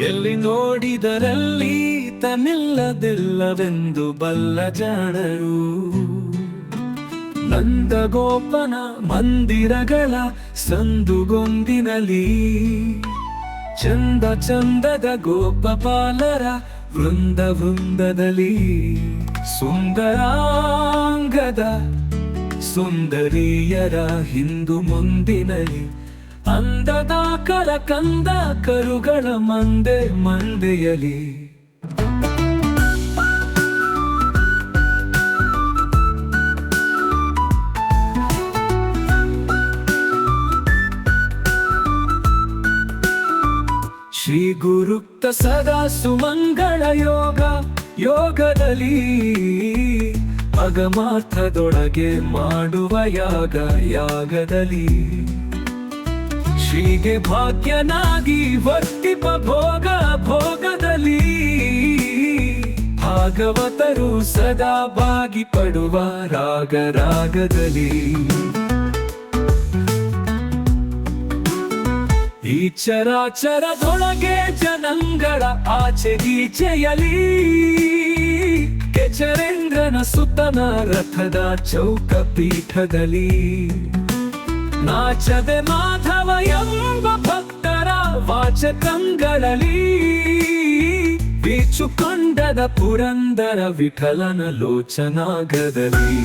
ಎಲ್ಲಿ ನೋಡಿದರಲ್ಲಿ ತನ್ನಿಲ್ಲದಿಲ್ಲವೆಂದು ಬಲ್ಲ ಜಾಣರು. ನಂದಗೋಪನ ಮಂದಿರಗಳ ಸಂದುಗೊಂದಿನಲಿ. ಚಂದ ಚಂದದ ಗೋಪಪಾಲರ ವೃಂದ ವೃಂದದಲ್ಲಿ ಸುಂದರಾಂಗದ ಸುಂದರಿಯರ ಹಿಂದು ಮುಂದಿನಲಿ ಅಂದದ ಕರ ಕಂದ ಕರುಗಳ ಮಂದೆ ಮಂದೆಯಲಿ. ಶ್ರೀ ಗುರುಕ್ತ ಸದಾ ಸುಮಂಗಳ ಯೋಗ, ಯೋಗದಲ್ಲಿ ಅಗಮಾರ್ಥದೊಳಗೆ ಮಾಡುವ ಯಾಗ ಯಾಗದಲ್ಲಿ. ಶ್ರೀಗೆ ಭಾಗ್ಯನಾಗಿ ವರ್ತಿಪ ಭೋಗ ಭೋಗದಲ್ಲಿ. ಭಾಗವತರು ಸದಾ ಬಾಗಿ ಪಡುವ ರಾಗ ರಾಗದಲ್ಲಿ. ಈ ಚರಾಚರದೊಳಗೆ ಜನಂಗಳ ಆಚೆ ಈಚೆಯಲಿ ಕೆಚರೇಂದ್ರನ ಸುತ್ತನ ರಥದ ಚೌಕ ಪೀಠದಲ್ಲಿ. ನಾಚದೆ ಮಾಧವ ಎಂಬ ಭಕ್ತರ ವಾಚಕಂಗಳಲ್ಲಿ ಬೀಚುಕೊಂಡದ ಪುರಂದರ ವಿಠಲನ ಲೋಚನಾಗದಲ್ಲಿ